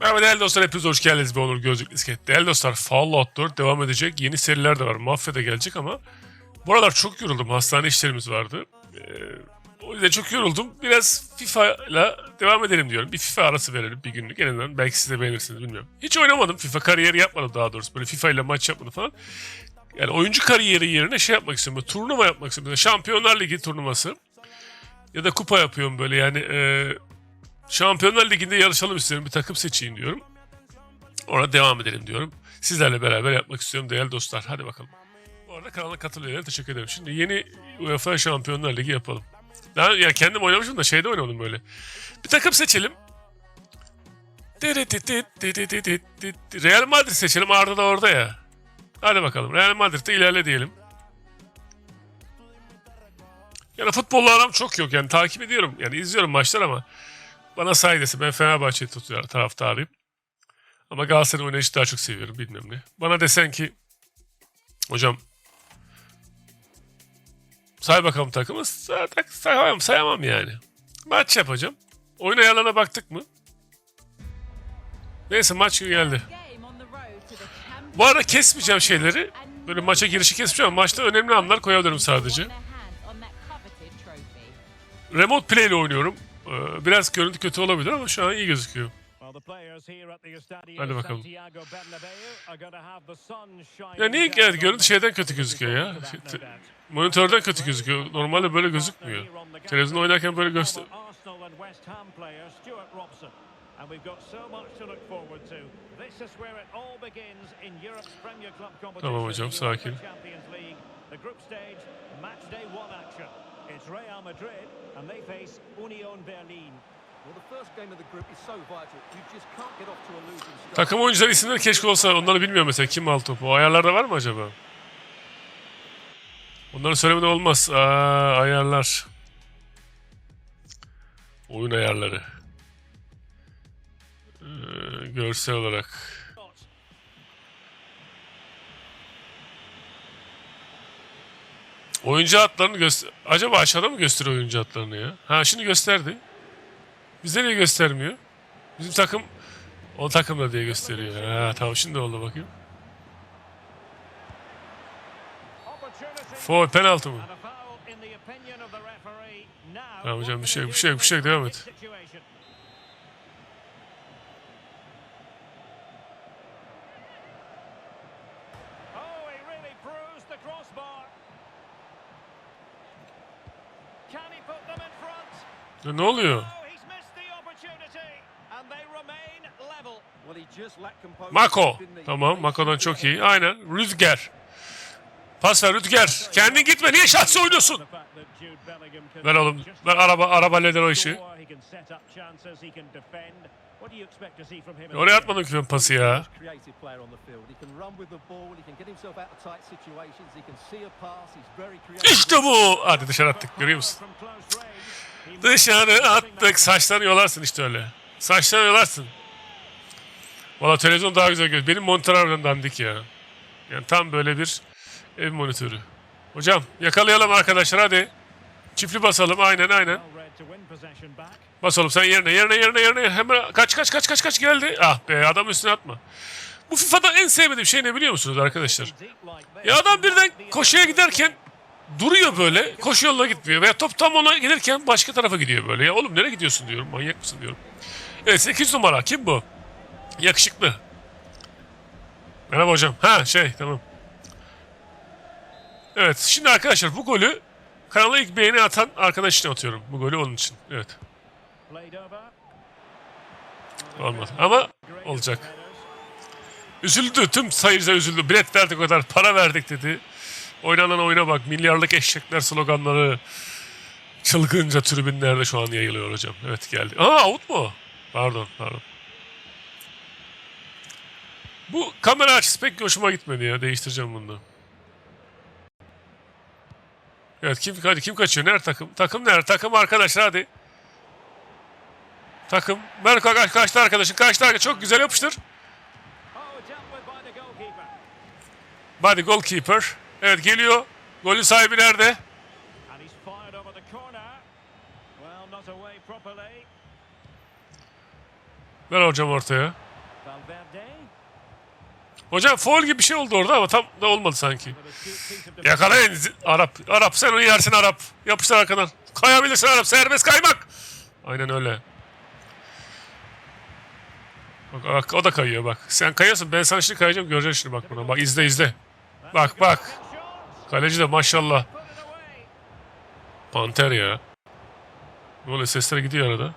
Merhaba değerli dostlar hepiniz hoş geldiniz. Ben Onur Gözlük İsket. Değerli dostlar Fallout 4 devam edecek. Yeni seriler de var. Mafya da gelecek ama bu aralar çok yoruldum. Hastane işlerimiz vardı. Ee, o yüzden çok yoruldum. Biraz FIFA ile devam edelim diyorum. Bir FIFA arası verelim bir günlük en azından. Belki siz de beğenirsiniz bilmiyorum. Hiç oynamadım. FIFA kariyeri yapmadım daha doğrusu. Böyle FIFA ile maç yapmadım falan. Yani oyuncu kariyeri yerine şey yapmak istiyorum. Böyle turnuva yapmak istiyorum. Mesela Şampiyonlar Ligi turnuvası. Ya da kupa yapıyorum böyle yani. E, Şampiyonlar Ligi'nde yarışalım istiyorum. Bir takım seçeyim diyorum. Orada devam edelim diyorum. Sizlerle beraber yapmak istiyorum değerli dostlar. Hadi bakalım. Bu arada kanala katılıyorlar. Teşekkür ederim. Şimdi yeni UEFA Şampiyonlar Ligi yapalım. Daha ya kendim oynamışım da şeyde oynadım böyle. Bir takım seçelim. Real Madrid seçelim. Arda da orada ya. Hadi bakalım. Real Madrid'de ilerle diyelim. Yani futbolla aram çok yok yani takip ediyorum. Yani izliyorum maçlar ama bana say dese ben Fenerbahçe'yi tutuyor taraftarıyım. Ama Galatasaray oynayışı daha çok seviyorum bilmem ne. Bana desen ki hocam say bakalım takımı say, sayamam, sayamam yani. Maç yapacağım. Oyun ayarlarına baktık mı? Neyse maç geldi. Bu arada kesmeyeceğim şeyleri. Böyle maça girişi kesmeyeceğim ama maçta önemli anlar koyabilirim sadece. Remote play ile oynuyorum. Ee, Biraz görüntü kötü olabilir ama şu an iyi gözüküyor. Hadi bakalım. Ya niye yani görüntü şeyden kötü gözüküyor ya? Şey, monitörden kötü gözüküyor. Normalde böyle gözükmüyor. Televizyon oynarken böyle göster... Tamam hocam sakin. Takım oyuncuları isimleri keşke olsa onları bilmiyorum mesela kim aldı topu. O ayarlarda var mı acaba? Onları söylemeden olmaz. Aa, ayarlar. Oyun ayarları. Ee, görsel olarak. Oyuncu hatlarını göster... Acaba aşağıda mı gösteriyor oyuncu hatlarını ya? Ha şimdi gösterdi. Bize niye göstermiyor? Bizim takım o takım da diye gösteriyor. Ha tamam şimdi oldu bakayım. Foul penaltı mı? Tamam hocam bir şey yok, bir şey yok, bir şey yok. Devam et. Ya ne oluyor? Mako. Tamam Mako'dan çok iyi. Aynen. Rüzgar. Pas ver Rüzgar. Kendin gitme. Niye şahsi oynuyorsun? Ver oğlum. Ver araba. Araba halleder o işi. Oraya atmadım ki pası ya. İşte bu. Hadi dışarı attık. Görüyor musun? Dışarı attık. Saçlarını yolarsın işte öyle. Saçlarını yolarsın. Valla televizyon daha güzel görüyor. Benim monitör harbiden dandik ya. Yani tam böyle bir ev monitörü. Hocam yakalayalım arkadaşlar hadi. Çiftli basalım aynen aynen. Basalım sen yerine yerine yerine yerine hemen kaç kaç kaç kaç kaç geldi. Ah be adam üstüne atma. Bu FIFA'da en sevmediğim şey ne biliyor musunuz arkadaşlar? Ya adam birden koşuya giderken duruyor böyle. Koşu yoluna gitmiyor. Veya top tam ona gelirken başka tarafa gidiyor böyle. Ya oğlum nereye gidiyorsun diyorum. Manyak mısın diyorum. Evet 8 numara. Kim bu? Yakışıklı. Merhaba hocam. Ha şey tamam. Evet şimdi arkadaşlar bu golü kanala ilk beğeni atan arkadaş için atıyorum. Bu golü onun için. Evet. Olmadı. Ama olacak. Üzüldü. Tüm sayıcılar üzüldü. Bilet verdik o kadar. Para verdik dedi. Oynanan oyuna bak. Milyarlık eşekler sloganları çılgınca tribünlerde şu an yayılıyor hocam. Evet geldi. Aa out mu? Pardon pardon. Bu kamera açısı pek hoşuma gitmedi ya. Değiştireceğim bunu. Evet kim hadi kim kaçıyor? Nerede takım? Takım nerede? Takım arkadaşlar hadi. Takım. Merko kaç, kaçtı arkadaşın. Kaçtı arkadaş. Çok güzel yapıştır. Body goalkeeper. Evet geliyor. Golün sahibi nerede? Ver hocam ortaya. Hocam foul gibi bir şey oldu orada ama tam da olmadı sanki. Yakalayın Arap. Arap sen onu yersin Arap. Yapıştır arkadan. Kayabilirsin Arap. Serbest kaymak. Aynen öyle. Bak, bak o da kayıyor bak. Sen kayıyorsun ben sana şimdi kayacağım göreceksin şimdi bak buna. Bak izle izle. Bak bak. Kaleci de maşallah. Panter ya. Oluyor sesler gidiyor arada.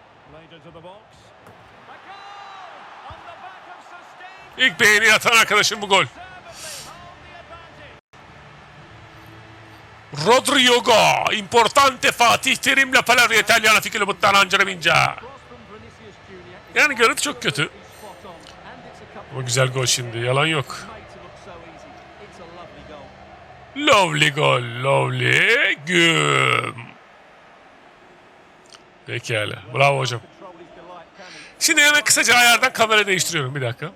İlk beğeni atan arkadaşım bu gol. Rodrigo, importante Fatih Terim'le Palermo İtalyan'a fikirli buttan Minca. Yani görüntü çok kötü. Ama güzel gol şimdi, yalan yok. Lovely gol, lovely güm. Pekala, bravo hocam. Şimdi hemen kısaca ayardan kamera değiştiriyorum, bir dakika.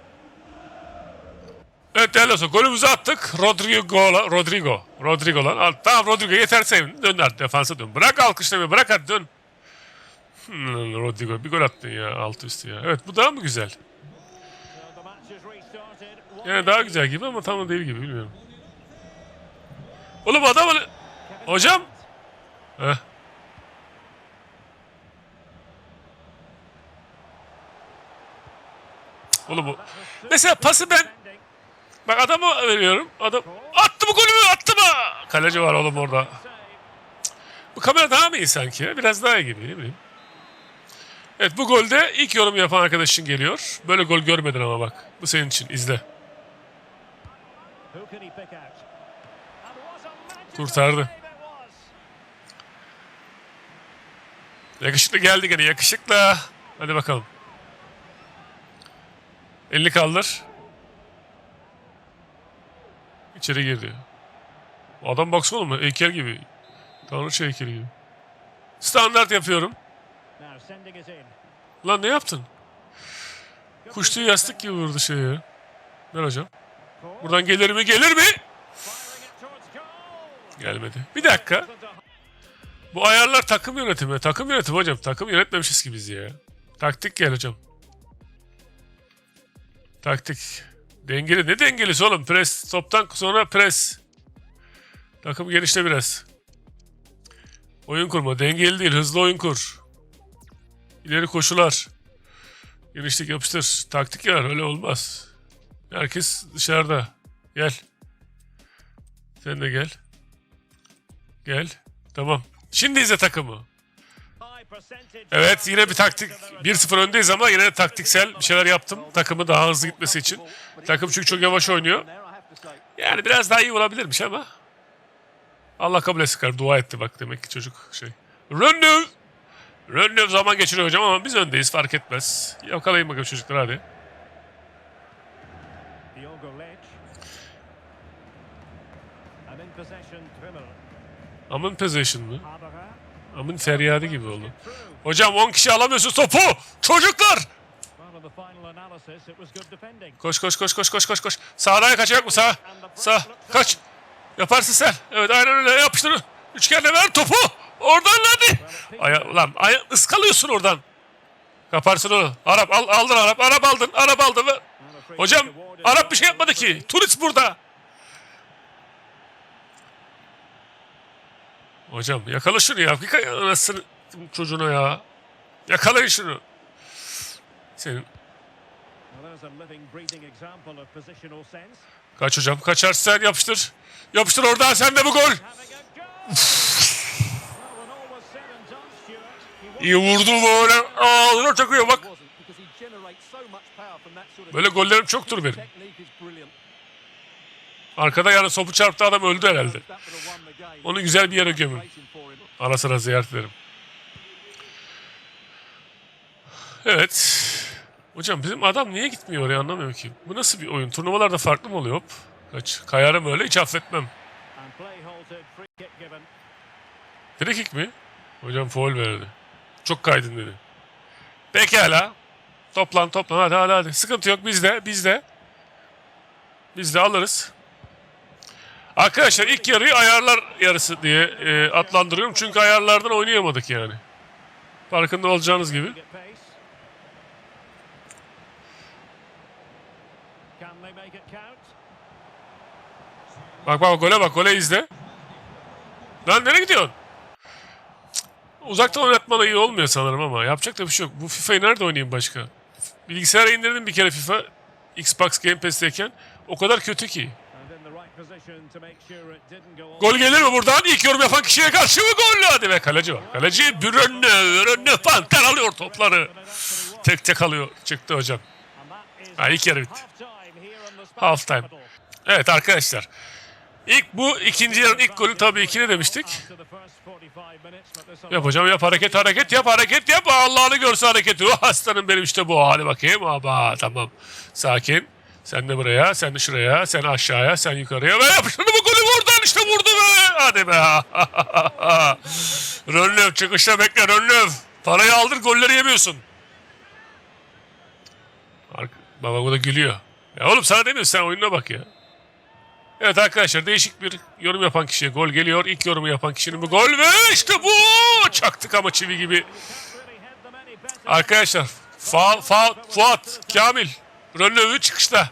Evet değerli olsun. Golümüzü attık. Rodrigo, Rodrigo. Rodrigo lan. Al, Tamam Rodrigo yeter sevin. Dön artık defansa dön. Bırak alkışlamayı bırak hadi dön. Hmm, Rodrigo bir gol attın ya alt üstü ya. Evet bu daha mı güzel? Yani daha güzel gibi ama tam da değil gibi bilmiyorum. Oğlum adam öyle... Hocam. Heh. Oğlum bu. Mesela pası ben Bak adama veriyorum. Adam attı mı golü attı mı? Kaleci var oğlum orada. Bu kamera daha mı iyi sanki? Biraz daha iyi gibi ne bileyim. Evet bu golde ilk yorum yapan arkadaşın geliyor. Böyle gol görmedin ama bak. Bu senin için izle. Kurtardı. Yakışıklı geldi gene yakışıklı. Hadi bakalım. Elini kaldır. İçeri girdi. Adam baksana oğlum heykel gibi. Tanrıça heykeli gibi. Standart yapıyorum. Lan ne yaptın? Kuş tüyü yastık gibi vurdu şey ya. Ver hocam. Buradan gelir mi gelir mi? Gelmedi. Bir dakika. Bu ayarlar takım yönetimi. Takım yönetimi hocam. Takım yönetmemişiz ki biz ya. Taktik gel hocam. Taktik. Dengeli. Ne dengelisi oğlum? Pres. Toptan sonra pres. Takım genişle biraz. Oyun kurma. Dengeli değil. Hızlı oyun kur. İleri koşular. Genişlik yapıştır. Taktik ya. Öyle olmaz. Herkes dışarıda. Gel. Sen de gel. Gel. Tamam. Şimdi izle takımı. Evet yine bir taktik 1-0 öndeyiz ama yine taktiksel bir şeyler yaptım. Takımı daha hızlı gitmesi için. Takım çünkü çok yavaş oynuyor. Yani biraz daha iyi olabilirmiş ama. Allah kabul etsin kardeşim. Dua etti bak demek ki çocuk şey. Rönnev. Rönnev zaman geçiriyor hocam ama biz öndeyiz fark etmez. Yakalayın bakalım çocuklar hadi. Amın possession mı? Amın feryadı gibi oldu. Hocam 10 kişi alamıyorsun topu. Çocuklar. Koş koş koş koş koş koş koş. Sağdan kaçacak mı sağ? Sağ. Kaç. Yaparsın sen. Evet aynen öyle yapıştır. Üçgenle ver topu. Oradan hadi. Aya, lan aya, ıskalıyorsun oradan. Kaparsın onu. Arap al, aldın Arap. Arap aldın. Arap aldın. Hocam Arap bir şey yapmadı ki. Turist burada. Hocam yakala şunu ya. Kay- anasını çocuğuna ya. Yakalayın şunu. Senin kaç hocam kaçar sen yapıştır. Yapıştır oradan sen de bu gol. İyi vurdu böyle. Ağzına takıyor bak. Böyle gollerim çoktur benim. Arkada yani sopu çarptı adam öldü herhalde. Onu güzel bir yere gömün. Ara sıra ziyaret ederim. Evet. Hocam bizim adam niye gitmiyor oraya anlamıyorum ki. Bu nasıl bir oyun? Turnuvalarda farklı mı oluyor? Hop. Kaç. Kayarım öyle hiç affetmem. Free kick mi? Hocam foul verdi. Çok kaydın dedi. Pekala. Toplan toplan hadi hadi hadi. Sıkıntı yok bizde bizde. Biz de alırız. Arkadaşlar ilk yarıyı ayarlar yarısı diye e, adlandırıyorum. Çünkü ayarlardan oynayamadık yani. Farkında olacağınız gibi. Bak bak gole bak gole izle. Lan nereye gidiyorsun? Uzaktan oynatmalı iyi olmuyor sanırım ama yapacak da bir şey yok. Bu FIFA'yı nerede oynayayım başka? Bilgisayara indirdim bir kere FIFA. Xbox Game Pass'teyken. O kadar kötü ki. Gol gelir mi buradan? İlk yorum yapan kişiye karşı mı gol? Hadi be kaleci var. Kaleci Bürönlü, Bürönlü panter alıyor topları. Tek tek alıyor. Çıktı hocam. Ha, ilk yarı bitti. Half time. Evet arkadaşlar. İlk bu ikinci yarının ilk golü tabii ki ne demiştik? Yap hocam yap hareket hareket yap hareket yap. Allah'ını görse hareketi. Oh, aslanım benim işte bu. Hadi bakayım. Aba tamam. Sakin. Sen de buraya, sen de şuraya, sen aşağıya, sen yukarıya. Ve yapıştırdı bu golü buradan işte vurdu be. Hadi be. Rönlöv çıkışta bekle Rönlöv. Parayı aldır golleri yemiyorsun. Baba bu da gülüyor. Ya oğlum sana demiyorum sen oyununa bak ya. Evet arkadaşlar değişik bir yorum yapan kişiye gol geliyor. İlk yorumu yapan kişinin bu gol ve işte bu çaktık ama çivi gibi. Arkadaşlar fa, fa, Fuat, Kamil, Rönlöv'ü çıkışta.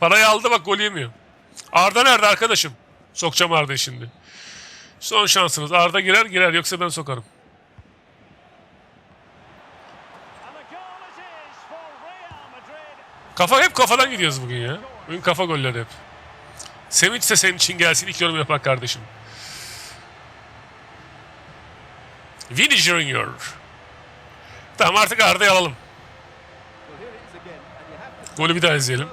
Parayı aldı bak gol yemiyor. Arda nerede arkadaşım? Sokacağım Arda'yı şimdi. Son şansınız. Arda girer girer yoksa ben sokarım. Kafa hep kafadan gidiyoruz bugün ya. Bugün kafa golleri hep. Sevinç de senin için gelsin ilk yorum yapan kardeşim. Vini Junior. Tamam artık Arda'yı alalım. Golü bir daha izleyelim.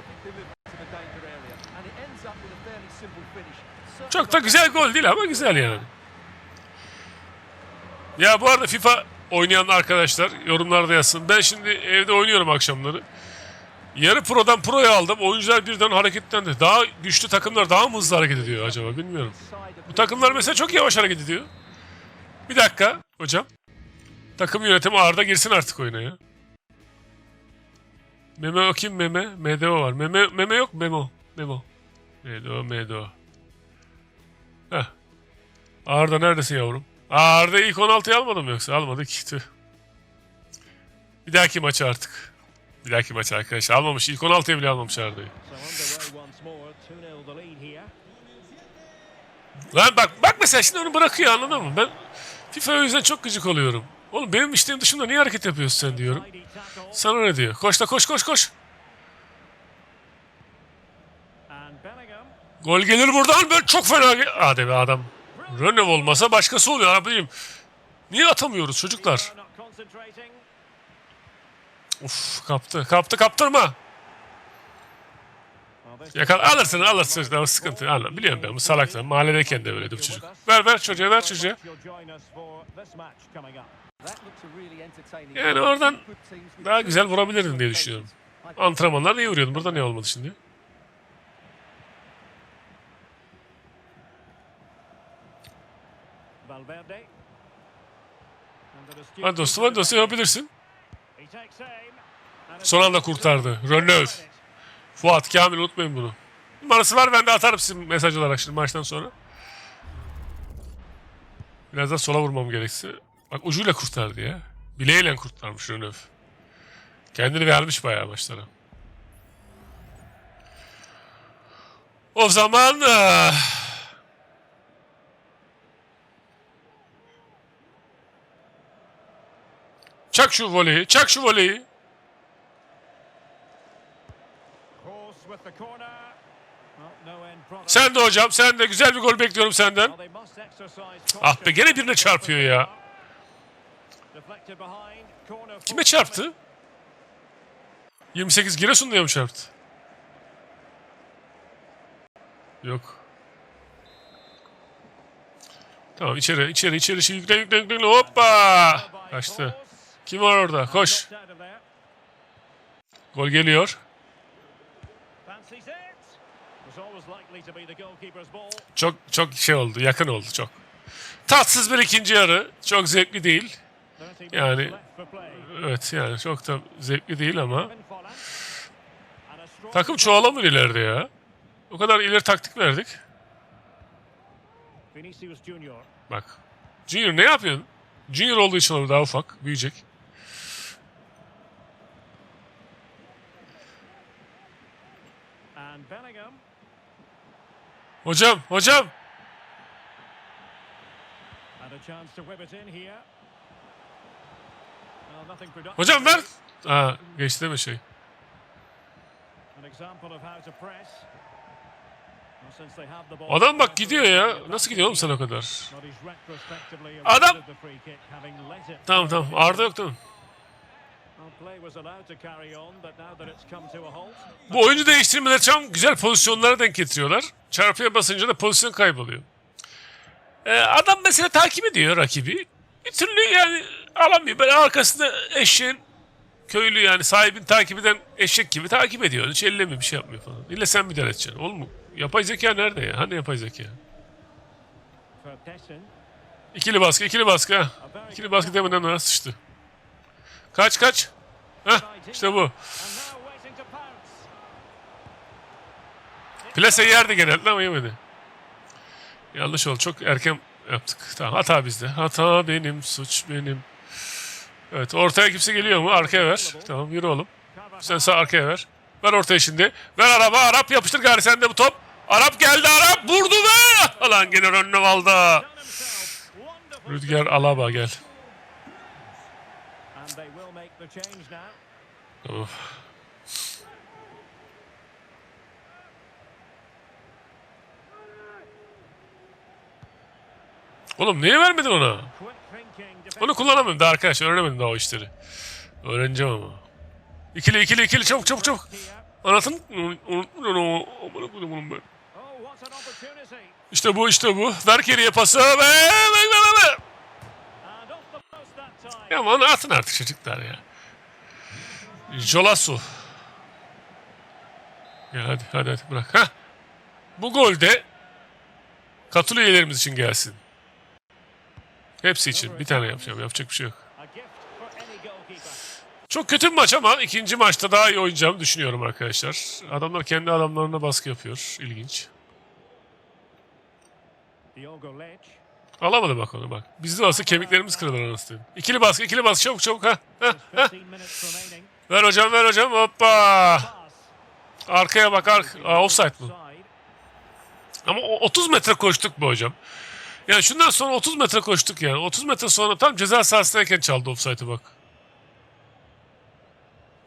Çok da güzel gol değil ama güzel yani. Ya bu arada FIFA oynayan arkadaşlar yorumlarda yazsın. Ben şimdi evde oynuyorum akşamları. Yarı prodan proya aldım. Oyuncular birden hareketlendi. Daha güçlü takımlar daha mı hızlı hareket ediyor acaba bilmiyorum. Bu takımlar mesela çok yavaş hareket ediyor. Bir dakika hocam. Takım yönetimi Arda girsin artık oyuna ya. Meme o kim Meme? MDO var. Meme, meme yok Memo. Memo. MDO MDO. Heh. Arda neredesin yavrum? Arda ilk 16'yı almadı mı yoksa? Almadı ki. Tüh. Bir dahaki maçı artık. Bir dahaki maçı arkadaşlar. Almamış. İlk 16'ya bile almamış Arda'yı. So underway once more. 2-0 the lead here. Lan bak bak mesela şimdi onu bırakıyor anladın mı? Ben FIFA'ya o yüzden çok gıcık oluyorum. Oğlum benim işlerim dışında niye hareket yapıyorsun sen diyorum. Sana ne diyor? Koş da koş koş koş. Gol gelir buradan ben çok fena. Hadi be adam. Rönev olmasa başkası oluyor abicim. Niye atamıyoruz çocuklar? Uf kaptı. Kaptı kaptırma. Yakal alırsın alırsın. Tamam, sıkıntı. Anla. Biliyorum ben bu salaklar. Mahalledeyken de öyleydi bu çocuk. Ver ver çocuğa ver çocuğa. Yani oradan daha güzel vurabilirdin diye düşünüyorum. Antrenmanlar iyi vuruyordun. Burada ne olmadı şimdi? Hadi dostum hadi dostum yapabilirsin. Son anda kurtardı. Rönöv. Fuat Kamil unutmayın bunu. Numarası var ben de atarım sizin mesaj olarak şimdi maçtan sonra. Biraz da sola vurmam gerekse. Bak ucuyla kurtardı ya. Bileğiyle kurtarmış Rönöv. Kendini vermiş bayağı maçlara. O zaman ah, çak şu voleyi, çak şu voleyi. Sen de hocam, sen de güzel bir gol bekliyorum senden. Ah be gene birine çarpıyor ya. Kime çarptı? 28 Giresun'da mı çarptı? Yok. Tamam içeri içeri içeri şimdi yüklen yüklen yüklen hoppa. Kaçtı. Kim var orada? Koş. Gol geliyor. Fancies it. Was always likely to be the goalkeeper's ball. Çok çok şey oldu yakın oldu çok. Tatsız bir ikinci yarı. Çok zevkli değil. 30 minutes Yani evet yani çok da zevkli değil ama takım çoğalamıyor ileride ya. O kadar ileri taktik verdik. Bak. Junior ne yapıyorsun? Junior olduğu için olur daha ufak. Büyüyecek. And Bellingham. Hocam, hocam. And a chance to whip it in here. Well, nothing productive. Hocam ver. Aa, geçti değil mi şey? An example of how to press. Well, since they have the ball- Adam bak gidiyor ya. Nasıl gidiyor oğlum sana o kadar? Adam- Tamam tamam. Arda yok değil mi? Bu oyuncu değiştirmeleri tam güzel pozisyonlara denk getiriyorlar. Çarpıya basınca da pozisyon kayboluyor. Ee, adam mesela takip ediyor rakibi. Bir türlü yani alamıyor. Böyle arkasında eşeğin köylü yani sahibin takip eden eşek gibi takip ediyor. Hiç ellemiyor bir şey yapmıyor falan. İlle sen müdahale edeceksin. Oğlum yapay zeka nerede ya? Hani yapay zeka? İkili baskı, ikili baskı ha. İkili baskı demeden ona sıçtı. Kaç kaç. Heh işte bu. Plaseyi yerdi genelde ama yemedi. Yanlış oldu. Çok erken yaptık. Tamam hata bizde. Hata benim, suç benim. Evet ortaya kimse geliyor mu? Arkaya ver. Tamam yürü oğlum. Sen sağ arkaya ver. Ver ortaya şimdi. Ver araba. Arap yapıştır gari sende bu top. Arap geldi Arap. Vurdu ve. Lan gene önüne valda. Rüdiger Alaba gel. And they will make the change now. Tamam. Oğlum niye vermedin ona? Onu kullanamıyorum daha arkadaşlar. Öğrenemedim daha o işleri. Öğreneceğim ama. İkili ikili ikili çabuk çabuk çabuk. Anlatın. Bunu ben. Oh. İşte bu işte bu. Ver geriye pası. Ve ve ve ve ve. And off the post that time. Ya onu atın artık çocuklar ya. Jolasu. Ya hadi hadi hadi bırak. Heh. Bu gol de katıl üyelerimiz için gelsin. Hepsi için. Bir tane yapacağım. Yapacak bir şey yok. Çok kötü bir maç ama ikinci maçta daha iyi oynayacağımı düşünüyorum arkadaşlar. Adamlar kendi adamlarına baskı yapıyor. İlginç. Diogo Ledge. Alamadı bak onu bak. Bizde olsa kemiklerimiz kırılır anasını. İkili baskı, ikili baskı çabuk çabuk ha. ha. There's 15 minutes remaining. Ver hocam ver hocam hoppa. Arkaya bak ark. Aa, offside? Side. Ama o- 30 metre koştuk bu hocam. Yani şundan sonra 30 metre koştuk yani. 30 metre sonra tam ceza sahasındayken çaldı offside'ı bak.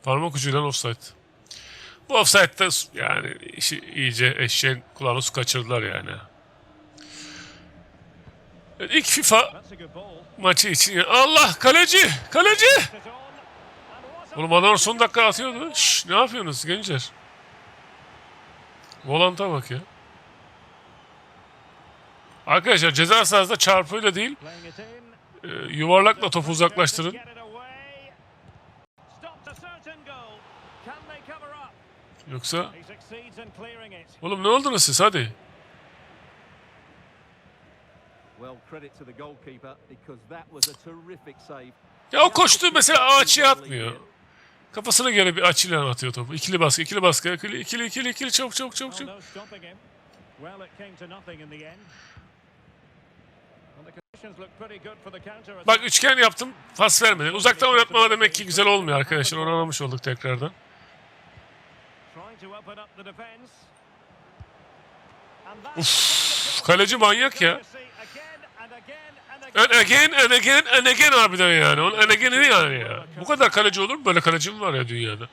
Parmak ucuyla offside. Bu offside'da yani işi iyice eşeğin kulağını su kaçırdılar yani. İlk FIFA maçı için Allah kaleci kaleci. Oğlum adamlar son dakika atıyordu. Şş, ne yapıyorsunuz gençler? Volanta bak ya. Arkadaşlar ceza sahasında çarpıyla değil e, yuvarlakla topu uzaklaştırın. Yoksa oğlum ne oldunuz siz hadi. Ya o koştu mesela açıya atmıyor. Kafasına göre bir açıyla atıyor topu. İkili baskı, ikili baskı, ikili, ikili, ikili, ikili, çabuk, çabuk, çabuk, Oh, çabuk. attack. Bak üçgen yaptım, pas vermedi. Uzaktan oynatmama demek ki güzel olmuyor arkadaşlar. Onu anlamış olduk tekrardan. Uf, kaleci manyak ya. And again and again, and again, harbiden yani. Onun and again'i yani ya. Bu kadar kaleci olur mu? Böyle kaleci mi var ya dünyada?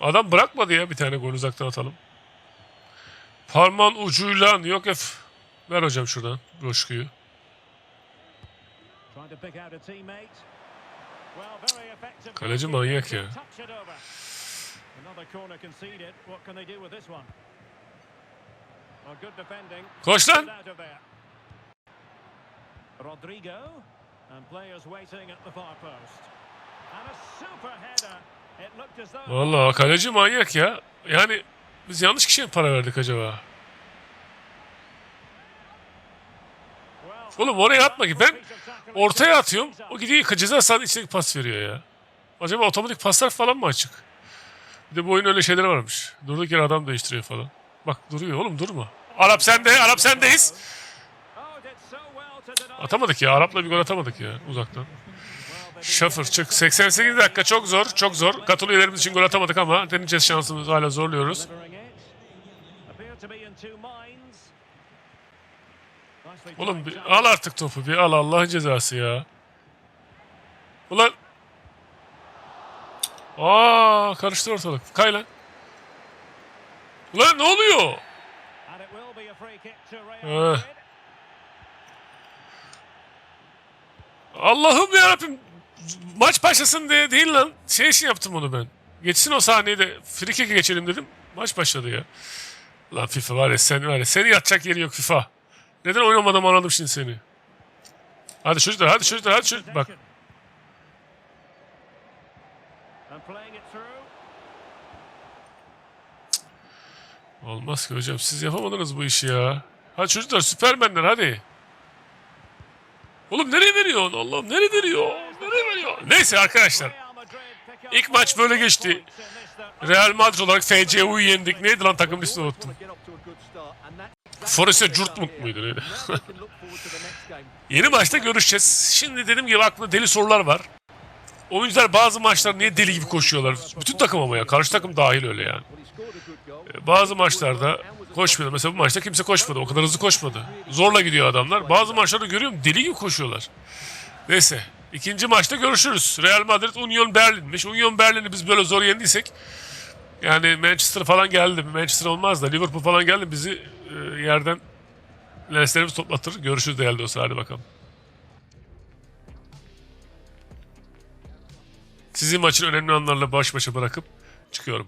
Adam bırakmadı ya bir tane gol uzaktan atalım. Parmağın ucuyla yok F. Ver hocam şuradan effective. Kaleci manyak ya. Koş lan. Get out of there. Rodrigo and players waiting at the far post. And a super header. It looked as though Vallahi kaleci manyak ya. Yani biz yanlış kişiye mi para verdik acaba? Oğlum oraya atma ki. Ben ortaya atıyorum. O gidiyor ceza sahasının içindeki pas veriyor ya. Acaba otomatik paslar falan mı açık? Bir de bu oyun öyle şeyleri varmış. Durduk yere adam değiştiriyor falan. Bak duruyor oğlum durma. Arap sende, Arap sendeyiz. Oh, did so well to deny Atamadık ya. Arap'la bir gol atamadık ya uzaktan. Şafır çık. 88 dakika çok zor. Çok zor. Katıl üyelerimiz için gol atamadık ama deneyeceğiz şansımızı hala zorluyoruz. Oğlum bir al artık topu bir al Allah'ın cezası ya. Ulan. Aa karıştı ortalık. Kay lan. Ulan ne oluyor? And it will be a free kick to Real Eh. Madrid. Allah'ım yarabbim. Maç başlasın diye değil lan. Şey için yaptım onu ben. Geçsin o sahneyi de free geçelim dedim. Maç başladı ya. Lan FIFA var ya sen var ya. Seni yatacak yeri yok FIFA. Neden oynamadım anladım şimdi seni. Hadi çocuklar hadi çocuklar hadi çocuklar. Bak. Olmaz ki hocam. Siz yapamadınız bu işi ya. Hadi çocuklar süpermenler hadi. Oğlum nereye veriyorsun? Allah'ım nereye veriyor? Nereye veriyor? Neyse arkadaşlar. İlk maç böyle geçti. Real Madrid olarak FCU'yu yendik. Neydi lan takım ismini unuttum. Forrest'e they've muydu neydi? Yeni maçta görüşeceğiz. Şimdi dediğim gibi aklımda deli sorular var. Oyuncular bazı maçlar niye deli gibi koşuyorlar? Bütün takım ama ya. Karşı takım dahil öyle yani. Bazı maçlarda koşmuyor. Mesela bu maçta kimse koşmadı. O kadar hızlı koşmadı. Zorla gidiyor adamlar. Bazı maçlarda görüyorum deli gibi koşuyorlar. Neyse. ikinci maçta görüşürüz. Real Madrid Union Berlin'miş. Union Berlin'i biz böyle zor yendiysek yani Manchester falan geldi. Manchester olmaz da Liverpool falan geldi bizi e, yerden lenslerimizi toplatır. Görüşürüz değerli dostlar. Hadi bakalım. Sizi maçın önemli anlarla baş başa bırakıp çıkıyorum.